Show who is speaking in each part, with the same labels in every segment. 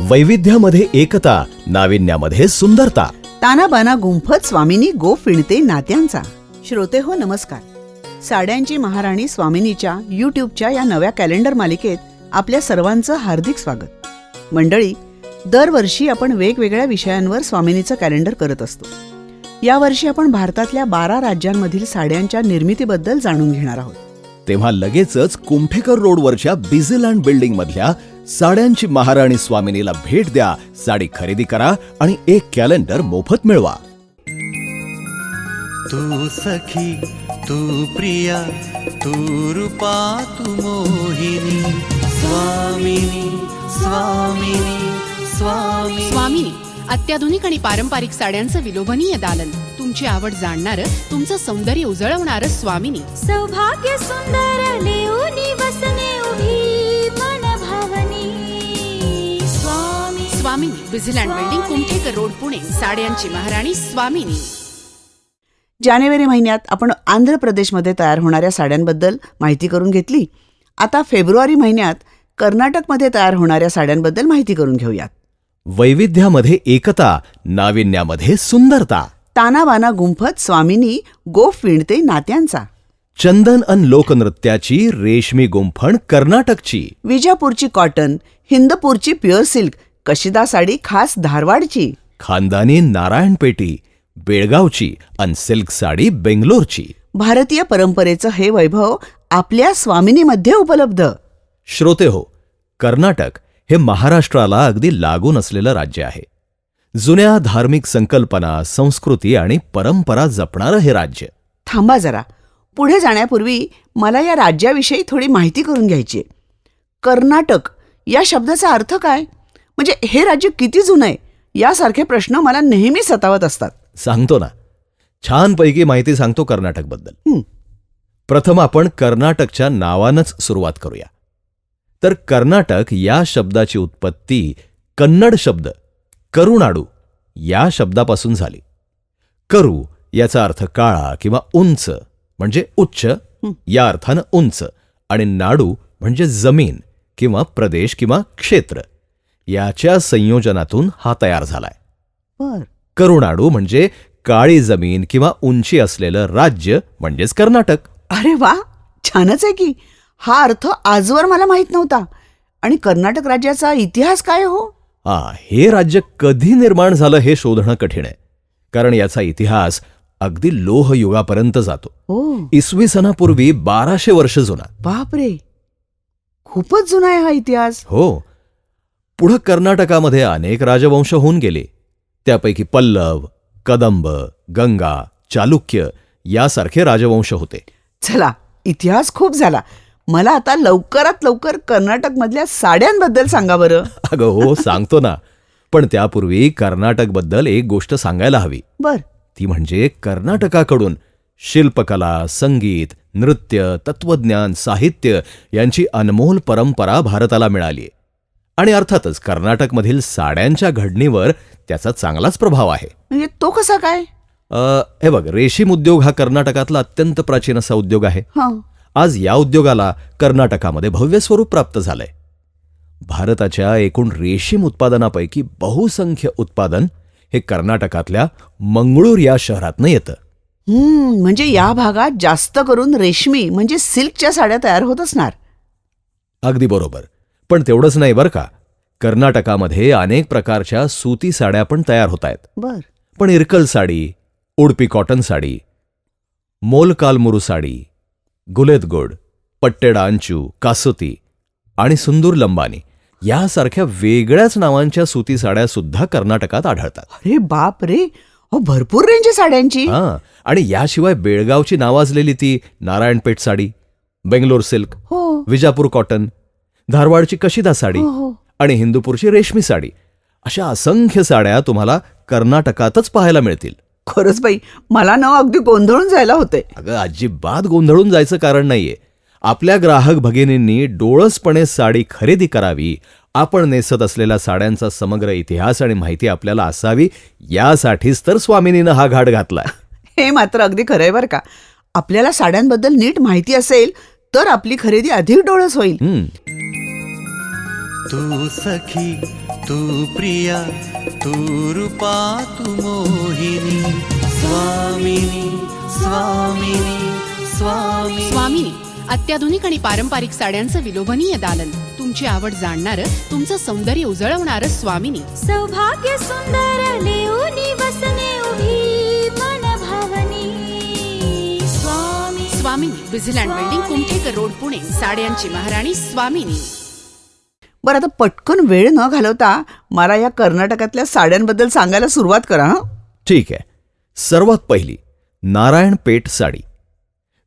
Speaker 1: वैविध्यामध्ये एकता नाविन्यामध्ये सुंदरता.
Speaker 2: तानाबाना गुंफत स्वामिनी गो फिणते नात्यांचा. श्रोते हो नमस्कार. साड्यांची महाराणी स्वामिनीच्या युट्यूबच्या या नव्या कॅलेंडर मालिकेत आपल्या सर्वांचं हार्दिक स्वागत. मंडळी दरवर्षी आपण वेगवेगळ्या विषयांवर स्वामिनीचं कॅलेंडर करत असतो. यावर्षी आपण भारतातल्या बारा राज्यांमधील साड्यांच्या निर्मितीबद्दल जाणून घेणार आहोत.
Speaker 1: तेव्हा लगेचच कुंठेकर रोडवरच्या बिझीलँड बिल्डिंग मधल्या साड्यांची महाराणी स्वामिनीला भेट द्या साडी खरेदी करा आणि एक कॅलेंडर मोफत मिळवा.
Speaker 3: तू सखी तू प्रिया तू रूपा तू मोहिनी. स्वामिनी स्वामिनी स्वामी
Speaker 4: स्वामिनी अत्याधुनिक आणि पारंपरिक साड्यांचं विलोभनीय दालन. तुमची आवड जाणणारं तुमचं सौंदर्य उजळवणारं स्वामिनी.
Speaker 5: सौभाग्य सुंदर लेऊनी वसने
Speaker 4: स्वामिनी विझिलँड बिल्डिंग कुमठेकर रोड पुणे. साड्यांची महाराणी स्वामिनी.
Speaker 2: जानेवारी महिन्यात आपण आंध्र प्रदेशमध्ये तयार होणाऱ्या साड्यांबद्दल माहिती करून घेतली. आता फेब्रुवारी महिन्यात कर्नाटकमध्ये तयार होणाऱ्या साड्यांबद्दल माहिती करून घेऊयात.
Speaker 1: वैविध्यामध्ये एकता नाविन्यामध्ये सुंदरता.
Speaker 2: तानाबाना गुंफत स्वामिनी गो फिणते नात्यांचा.
Speaker 1: चंदन अन लोकनृत्याची रेशमी गुंफण कर्नाटकची.
Speaker 2: विजापूरची कॉटन हिंदपूरची प्युअर सिल्क कशिदा साडी खास धारवाडची?
Speaker 1: खानदानी नारायणपेटी बेळगावची अन सिल्क साडी बेंगलोरची.
Speaker 2: भारतीय परंपरेचं हे वैभव आपल्या स्वामिनीमध्ये उपलब्ध.
Speaker 1: श्रोते हो कर्नाटक हे महाराष्ट्राला अगदी लागून असलेलं राज्य आहे. जुन्या धार्मिक संकल्पना संस्कृती आणि परंपरा जपणारं हे राज्य.
Speaker 2: थांबा जरा. पुढे जाण्यापूर्वी मला या राज्याविषयी थोडी माहिती करून घ्यायची. कर्नाटक या शब्दाचा अर्थ काय? म्हणजे हे राज्य किती जुनं आहे? यासारखे प्रश्न मला नेहमी सतावत असतात.
Speaker 1: सांगतो ना. छानपैकी माहिती सांगतो कर्नाटकबद्दल. प्रथम आपण कर्नाटकच्या नावानंच सुरुवात करूया. तर कर्नाटक या शब्दाची उत्पत्ती कन्नड शब्द करुणाडू या शब्दापासून झाली. करू याचा अर्थ काळा किंवा उंच म्हणजे उच्च या अर्थानं उंच आणि नाडू म्हणजे जमीन किंवा प्रदेश किंवा क्षेत्र. याच्या संयोजनातून हा तयार झालाय.
Speaker 2: बर.
Speaker 1: करुणाडू म्हणजे काळी जमीन किंवा उंची असलेलं राज्य म्हणजेच कर्नाटक.
Speaker 2: अरे वा छानच आहे की. हा अर्थ आजवर मला माहीत नव्हता. आणि कर्नाटक राज्याचा इतिहास काय हो?
Speaker 1: हा हे राज्य कधी निर्माण झालं हे शोधणं कठीण आहे. कारण याचा इतिहास अगदी लोह युगापर्यंत जातो.
Speaker 2: हो.
Speaker 1: इसवी सणापूर्वी बाराशे वर्ष जुना.
Speaker 2: बापरे. खूपच जुना आहे हा इतिहास.
Speaker 1: हो पुढं कर्नाटकामध्ये अनेक राजवंश होऊन गेले. त्यापैकी पल्लव कदंब गंगा चालुक्य यासारखे राजवंश होते.
Speaker 2: चला इतिहास खूप झाला. मला आता लवकरात लवकर कर्नाटकमधल्या साड्यांबद्दल सांगा बरं.
Speaker 1: अगं हो सांगतो ना. पण त्यापूर्वी कर्नाटकबद्दल एक गोष्ट सांगायला हवी.
Speaker 2: बर.
Speaker 1: ती म्हणजे कर्नाटकाकडून शिल्पकला संगीत नृत्य तत्वज्ञान साहित्य यांची अनमोल परंपरा भारताला मिळाली आणि अर्थातच कर्नाटकमधील साड्यांच्या घडणीवर त्याचा चांगलाच प्रभाव आहे.
Speaker 2: म्हणजे तो कसा काय?
Speaker 1: अ, हे बघ रेशीम उद्योग हा कर्नाटकातला अत्यंत प्राचीन असा उद्योग आहे.
Speaker 2: हा.
Speaker 1: आज या उद्योगाला कर्नाटकामध्ये भव्य स्वरूप प्राप्त झालंय. भारताच्या एकूण रेशीम उत्पादनापैकी बहुसंख्य उत्पादन हे कर्नाटकातल्या मंगळूर या शहरातनं येतं.
Speaker 2: हम्म म्हणजे या भागात जास्त करून रेशमी म्हणजे सिल्कच्या साड्या तयार होत असणार.
Speaker 1: अगदी बरोबर. पण तेवढंच नाही बरं का. कर्नाटकामध्ये अनेक प्रकारच्या सुती साड्या पण तयार होत आहेत.
Speaker 2: बर.
Speaker 1: पण इरकल साडी उडपी कॉटन साडी मोलकालमुरू साडी गुलेतगोड पट्टेडा अंचू कासोती आणि सुंदूर लंबानी यासारख्या वेगळ्याच नावांच्या सुती साड्या सुद्धा कर्नाटकात आढळतात.
Speaker 2: अरे बाप रे! अहो भरपूर रेंज आहे साड्यांची.
Speaker 1: हा आणि याशिवाय बेळगावची नावाजलेली ती नारायणपेठ साडी बेंगलोर सिल्क
Speaker 2: हो.
Speaker 1: विजापूर कॉटन धारवाडची कशिदा साडी
Speaker 2: हो हो.
Speaker 1: आणि हिंदूपूरची रेशमी साडी. अशा असंख्य साड्या तुम्हाला कर्नाटकातच पाहायला मिळतील.
Speaker 2: खरंच बाई मला ना अगदी गोंधळून जायला होते
Speaker 1: अगं अजिबात गोंधळून जायचं कारण नाहीये. आपल्या ग्राहक भगिनींनी डोळसपणे साडी खरेदी करावी आपण नेसत असलेल्या साड्यांचा समग्र इतिहास आणि माहिती आपल्याला असावी यासाठीच तर स्वामिनीनं हा घाट घातला
Speaker 2: हे मात्र अगदी खरं आहे बरं का. आपल्याला साड्यांबद्दल नीट माहिती असेल तर आपली खरेदी अधिक डोळस होईल.
Speaker 3: तू सखी तू प्रिया तू रूपा तू मोहिनी। स्वामिनी स्वामिनी स्वामी
Speaker 4: स्वामिनी अत्याधुनिक आणि पारंपरिक साड्यांचं विलोभनीय दालन. तुमची आवड जाणणारं तुमचं सौंदर्य उजळवणारं स्वामिनी.
Speaker 5: सौभाग्य सुंदर लेऊनी वसने उभी मन भावनी स्वामी
Speaker 4: स्वामिनी विझिलँड बिल्डिंग कुमठेकर रोड पुणे. साड्यांची महाराणी स्वामिनी.
Speaker 2: बरं आता पटकन वेळ न घालवता मला या कर्नाटकातल्या साड्यांबद्दल सांगायला सुरुवात करा हं?
Speaker 1: ठीक आहे. सर्वात पहिली नारायणपेठ साडी.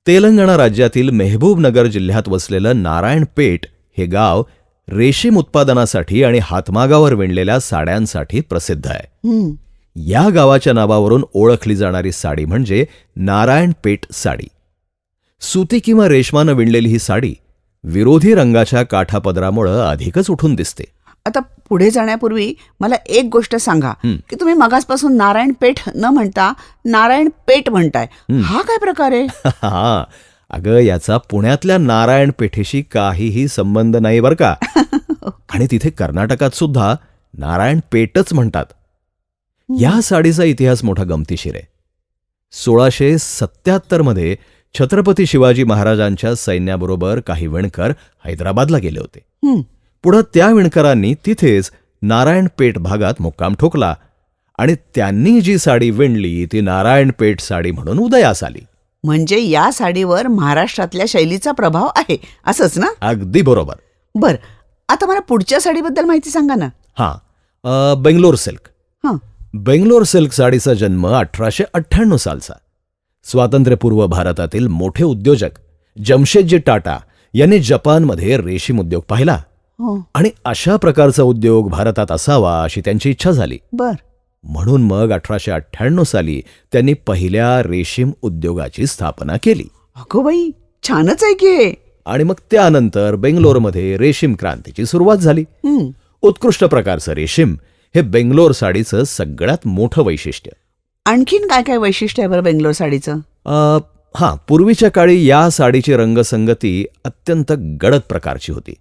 Speaker 1: तेलंगणा राज्यातील मेहबूबनगर जिल्ह्यात वसलेलं नारायणपेठ हे गाव रेशीम उत्पादनासाठी आणि हातमागावर विणलेल्या साड्यांसाठी प्रसिद्ध आहे.
Speaker 2: हं.
Speaker 1: या गावाच्या नावावरून ओळखली जाणारी साडी म्हणजे नारायणपेठ साडी. सुती किंवा रेशमानं विणलेली ही साडी विरोधी रंगाच्या काठापदरामुळं अधिकच उठून दिसते.
Speaker 2: आता पुढे जाण्यापूर्वी मला एक गोष्ट सांगा. की तुम्ही मगासपासून नारायण पेठ न म्हणता नारायण पेठ म्हणताय. हा. काय प्रकार आहे?
Speaker 1: अगं याचा पुण्यातल्या नारायण पेठेशी काहीही संबंध नाही बरं का. आणि तिथे कर्नाटकात सुद्धा नारायण पेठच म्हणतात. या साडीचा इतिहास मोठा गमतीशीर आहे. सोळाशे सत्याहत्तरमध्ये छत्रपती शिवाजी महाराजांच्या सैन्याबरोबर काही विणकर हैदराबादला गेले होते. पुढं त्या विणकरांनी तिथेच नारायणपेठ भागात मुक्काम ठोकला आणि त्यांनी जी साडी विणली ती नारायणपेठ साडी म्हणून उदयास आली.
Speaker 2: म्हणजे या साडीवर महाराष्ट्रातल्या शैलीचा प्रभाव आहे असंच ना?
Speaker 1: अगदी बरोबर.
Speaker 2: बर आता मला पुढच्या साडीबद्दल माहिती सांगा ना.
Speaker 1: हां बेंगलोर सिल्क.
Speaker 2: हं.
Speaker 1: बेंगलोर सिल्क साडीचा जन्म अठराशे अठ्ठ्याण्णव सालचा. स्वातंत्र्यपूर्व भारतातील मोठे उद्योजक जमशेदजी टाटा यांनी जपानमध्ये रेशीम उद्योग पाहिला.
Speaker 2: हो.
Speaker 1: आणि अशा प्रकारचा उद्योग भारतात असावा अशी त्यांची इच्छा झाली.
Speaker 2: बर.
Speaker 1: म्हणून मग अठराशे अठ्ठ्याण्णव साली त्यांनी पहिल्या रेशीम उद्योगाची स्थापना केली.
Speaker 2: अगो बाई छानच आहे की
Speaker 1: आणि मग त्यानंतर बेंगलोरमध्ये रेशीम क्रांतीची सुरुवात झाली. उत्कृष्ट प्रकारचं रेशीम हे बेंगलोर साडीचं सगळ्यात मोठं वैशिष्ट्य.
Speaker 2: आणखीन काय काय वैशिष्ट्य आहे बरं बेंगलोर साडीचं?
Speaker 1: हां पूर्वीच्या काळी या साडीची रंगसंगती अत्यंत गडद प्रकारची होती.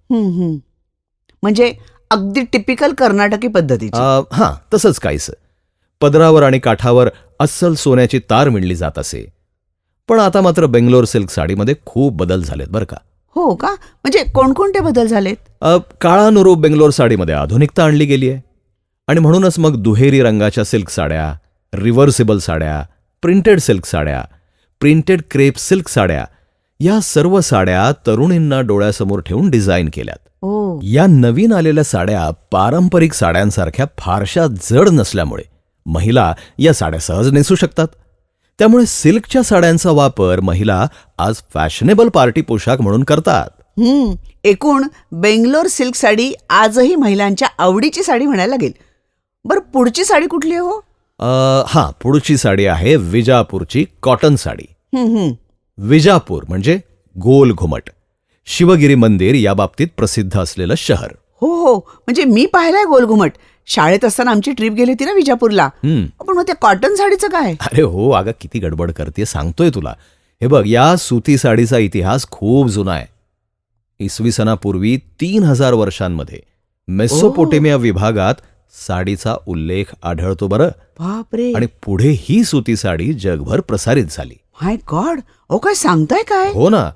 Speaker 2: म्हणजे अगदी टिपिकल कर्नाटकी पद्धतीची.
Speaker 1: अ, हां तसंच काहीसं. पदरावर आणि काठावर अस्सल सोन्याची तार विणली जात असे. पण आता मात्र बेंगलोर सिल्क साडीमध्ये खूप बदल झालेत बरं का.
Speaker 2: हो का? म्हणजे कोणकोणते बदल झालेत?
Speaker 1: काळानुरूप बेंगलोर साडीमध्ये आधुनिकता आणली गेली आहे. आणि म्हणूनच मग दुहेरी रंगाच्या सिल्क साड्या रिव्हर्सिबल साड्या प्रिंटेड सिल्क साड्या प्रिंटेड क्रेप सिल्क साड्या या सर्व साड्या तरुणींना डोळ्यासमोर ठेवून डिझाईन केल्यात. या नवीन आलेल्या साड्या पारंपरिक साड्यांसारख्या फारशा जड नसल्यामुळे महिला या साड्या सहज नेसू शकतात. त्यामुळे सिल्कच्या साड्यांचा वापर महिला आज फॅशनेबल पार्टी पोशाख म्हणून करतात.
Speaker 2: एकूण बेंगलोर सिल्क साडी आजही महिलांच्या आवडीची साडी म्हणायला लागेल. बरं पुढची साडी कुठली आहे हो?
Speaker 1: हां पुढची साडी आहे विजापूरची कॉटन साडी. विजापूर म्हणजे गोल घुमट. शिवगिरी मंदिर या बाबतीत प्रसिद्ध असलेलं शहर.
Speaker 2: हो हो. म्हणजे मी पाहिलाय गोलघुमट शाळेत असताना आमची ट्रिप गेली होती ना विजापूरला. पण मग त्या कॉटन साडीचं काय?
Speaker 1: अरे हो अगं किती गडबड करते सांगतोय तुला. हे बघ या सुती साडीचा इतिहास खूप जुना आहे. इसवी सणापूर्वी तीन हजार वर्षांमध्ये मेसोपोटेमिया विभागात साडीचा उल्लेख आढळतो बरं.
Speaker 2: बापरे.
Speaker 1: आणि पुढे ही सुती साडी जगभर प्रसारित झाली.
Speaker 2: माय गॉड ओ काय सांगताय काय?
Speaker 1: हो ना.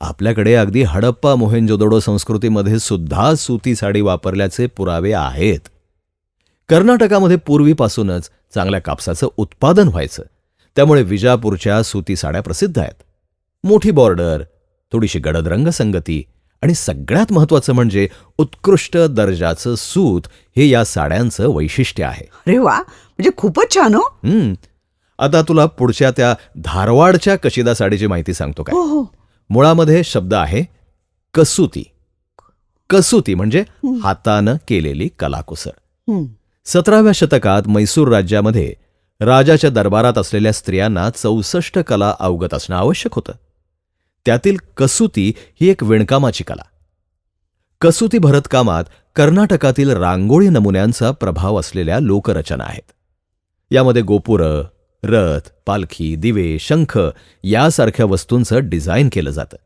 Speaker 1: आपल्याकडे अगदी हडप्पा मोहेंजोदडो संस्कृतीमध्ये सुद्धा सुती साडी वापरल्याचे पुरावे आहेत. कर्नाटकामध्ये पूर्वीपासूनच चांगल्या कापसाचं उत्पादन व्हायचं. त्यामुळे विजापूरच्या सुती साड्या प्रसिद्ध आहेत. मोठी बॉर्डर थोडीशी गडद रंगसंगती आणि सगळ्यात महत्वाचं म्हणजे उत्कृष्ट दर्जाचं सूत हे या साड्यांचं वैशिष्ट्य आहे.
Speaker 2: अरे वा म्हणजे खूपच छान हो.
Speaker 1: आता तुला पुढच्या त्या धारवाडच्या कशिदा साडीची माहिती सांगतो काय?
Speaker 2: हो हो.
Speaker 1: मुळामध्ये शब्द आहे कसुती. कसुती म्हणजे हातानं केलेली कलाकुसर. सतराव्या शतकात मैसूर राज्यामध्ये राजाच्या दरबारात असलेल्या स्त्रियांना चौसष्ट कला अवगत असणं आवश्यक होतं. त्यातील कसुती ही एक विणकामाची कला. कसुती भरतकामात कर्नाटकातील रांगोळी नमुन्यांचा प्रभाव असलेल्या लोकरचना आहेत. यामध्ये गोपुरं रथ पालखी दिवे शंख यासारख्या वस्तूंचं डिझाईन केलं जातं.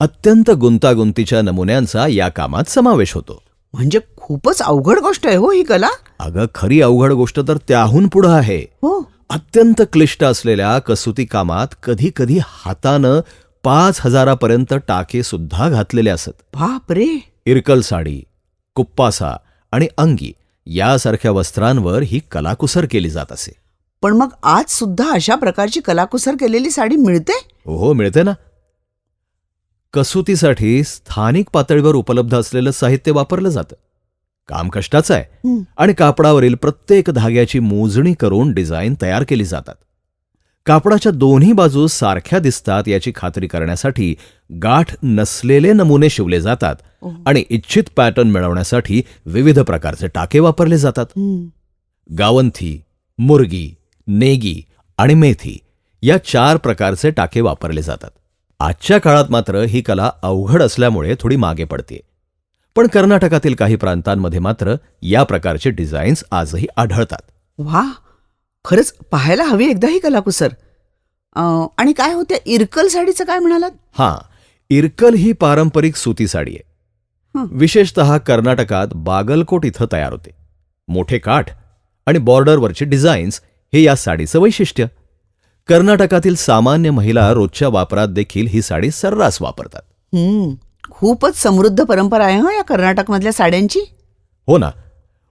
Speaker 1: अत्यंत गुंतागुंतीच्या नमुन्यांचा या कामात समावेश होतो.
Speaker 2: म्हणजे खूपच अवघड गोष्ट आहे हो ही कला?
Speaker 1: अगं खरी अवघड गोष्ट तर त्याहून पुढं आहे.
Speaker 2: हो.
Speaker 1: अत्यंत क्लिष्ट असलेल्या कसोटी कामात कधी कधी हातानं पाच हजारापर्यंत टाके सुद्धा घातलेले असत.
Speaker 2: बाप रे!
Speaker 1: इरकल साडी कुप्पासा आणि अंगी यासारख्या वस्त्रांवर ही कलाकुसर केली जात असे.
Speaker 2: पण मग आज सुद्धा अशा प्रकारची कलाकुसर केलेली साडी मिळते?
Speaker 1: हो मिळते ना. कसोतीसाठी स्थानिक पातळीवर उपलब्ध असलेलं साहित्य वापरलं जातं. काम कष्टाचं आहे. आणि कापडावरील प्रत्येक धाग्याची मोजणी करून डिझाईन तयार केली जातात. कापडाच्या दोन्ही बाजू सारख्या दिसतात याची खात्री करण्यासाठी गाठ नसलेले नमुने शिवले जातात आणि इच्छित पॅटर्न मिळवण्यासाठी विविध प्रकारचे टाके वापरले जातात. गावंथी मुर्गी नेगी आणि मेथी या चार प्रकारचे टाके वापरले जातात. आजच्या काळात मात्र ही कला अवघड असल्यामुळे थोडी मागे पडते. पण कर्नाटकातील काही प्रांतांमध्ये मात्र या प्रकारचे डिझाईन्स आजही आढळतात.
Speaker 2: वा खरंच पाहायला हवी एकदा ही कलाकुसर आणि काय होत्या इरकल साडीचं काय म्हणालात?
Speaker 1: हां इरकल ही पारंपरिक सुती साडी आहे.
Speaker 2: हं.
Speaker 1: विशेषतः कर्नाटकात बागलकोट इथं तयार होते. मोठे काठ आणि बॉर्डरवरचे डिझाईन्स हे या साडीचं वैशिष्ट्य. कर्नाटकातील सामान्य महिला रोजच्या वापरात देखील ही साडी सर्रास वापरतात.
Speaker 2: खूपच समृद्ध परंपरा आहे हं या कर्नाटकमधल्या साड्यांची?
Speaker 1: हो ना.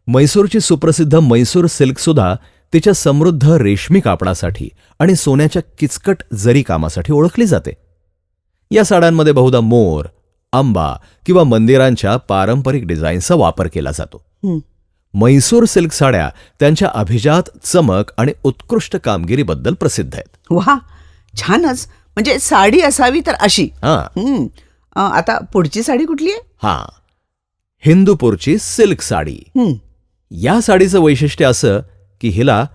Speaker 1: मैसूरची सुप्रसिद्ध मैसूर सिल्क सुद्धा तिच्या समृद्ध रेशमी कापडासाठी आणि सोन्याच्या किचकट जरी कामासाठी ओळखली जाते. या साड्यांमध्ये बहुधा मोर आंबा किंवा मंदिरांच्या पारंपरिक डिझाईन्सचा वापर केला जातो. मैसूर सिल्क साड्या त्यांच्या अभिजात चमक आणि उत्कृष्ट कामगिरीबद्दल प्रसिद्ध आहेत.
Speaker 2: वा छानच. म्हणजे साडी असावी तर अशी.
Speaker 1: हां.
Speaker 2: आता पुढची साडी कुठली आहे?
Speaker 1: हां. हिंदूपूरची सिल्क साडी. या साडीचं वैशिष्ट्य असं की हिला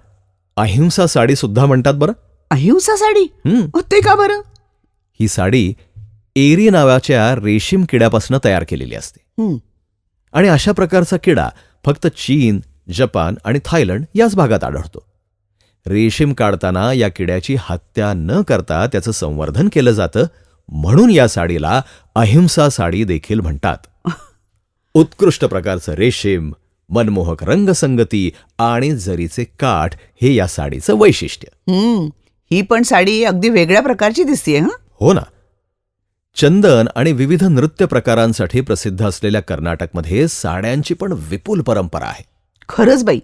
Speaker 1: अहिंसा साडी सुद्धा म्हणतात बरं.
Speaker 2: अहिंसा साडी?
Speaker 1: हं.
Speaker 2: ते का बरं?
Speaker 1: ही साडी एरी नावाच्या रेशीम किड्यापासून तयार केलेली असते.
Speaker 2: हं.
Speaker 1: आणि अशा प्रकारचा किडा फक्त चीन जपान आणि थायलंड याच भागात आढळतो. रेशीम काढताना या किड्याची हत्या न करता त्याचं संवर्धन केलं जातं म्हणून या साडीला अहिंसा साडी देखील म्हणतात. उत्कृष्ट प्रकारचं रेशीम मनमोहक रंगसंगती आणि जरीचे काठ हे या साडीचं वैशिष्ट्य.
Speaker 2: हं. ही पण साडी अगदी वेगळ्या प्रकारची दिसतीये हं?
Speaker 1: हो ना. चंदन आणि विविध नृत्य प्रकारांसाठी प्रसिद्ध असलेल्या कर्नाटकमध्ये साड्यांची पण विपुल परंपरा आहे.
Speaker 2: खरंच बाई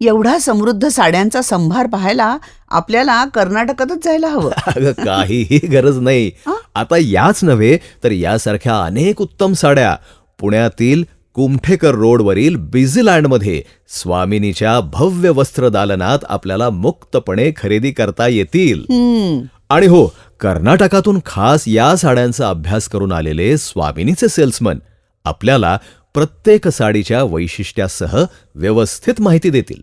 Speaker 2: एवढा समृद्ध साड्यांचा संभार पाहायला आपल्याला कर्नाटकातच जायला हवं.
Speaker 1: अगं काहीही गरज नाही. आता याच नव्हे तर यासारख्या अनेक उत्तम साड्या पुण्यातील कुमठेकर रोडवरील बिझीलँडमध्ये स्वामिनीच्या भव्य वस्त्रदालनात आपल्याला मुक्तपणे खरेदी करता येतील. आणि हो कर्नाटकातून खास या साड्यांचा अभ्यास करून आलेले स्वामिनीचे सेल्समन आपल्याला प्रत्येक साडीच्या वैशिष्ट्यासह व्यवस्थित माहिती देतील.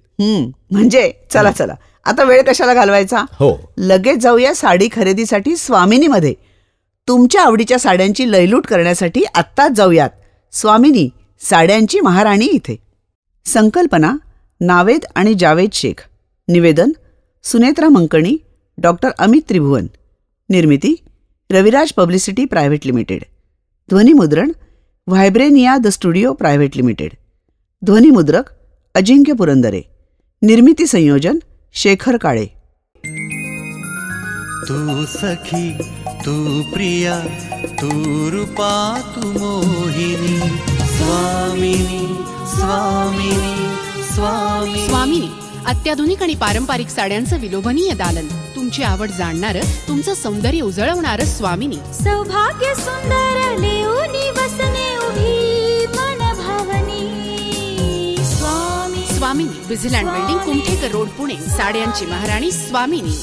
Speaker 2: म्हणजे चला चला. आता वेळ कशाला घालवायचा?
Speaker 1: हो.
Speaker 2: लगेच जाऊया साडी खरेदीसाठी स्वामिनीमध्ये. तुमच्या आवडीच्या साड्यांची लयलूट करण्यासाठी आत्ताच जाऊयात. स्वामिनी साड्यांची महाराणी इथे. संकल्पना नावेद आणि जावेद शेख. निवेदन सुनेत्रा मंकणी डॉक्टर अमित त्रिभुवन. निर्मिती रविराज पब्लिसिटी प्रायव्हेट लिमिटेड. ध्वनिमुद्रण Vibrania the studio private limited. ध्वनिमुद्रक Ajinkya Purandare. निर्मिती संयोजन शेखर काळे.
Speaker 3: तू सखी तू प्रिया तू रूपा तू मोहिनी. स्वामिनी स्वामिनी स्वामी
Speaker 4: स्वामिनी अत्याधुनिक आणि पारंपरिक साड्यांचं विलोभनीय दालन. तुमची आवड जाणणारं तुमचं सौंदर्य उजळवणारं स्वामिनी.
Speaker 5: सौभाग्य सुंदर लेऊनी वसने उभी मन भावनी स्वामी.
Speaker 4: स्वामिनी विझिलँड बिल्डिंग कुमठेकर रोड पुणे. साड्यांची महाराणी स्वामिनी.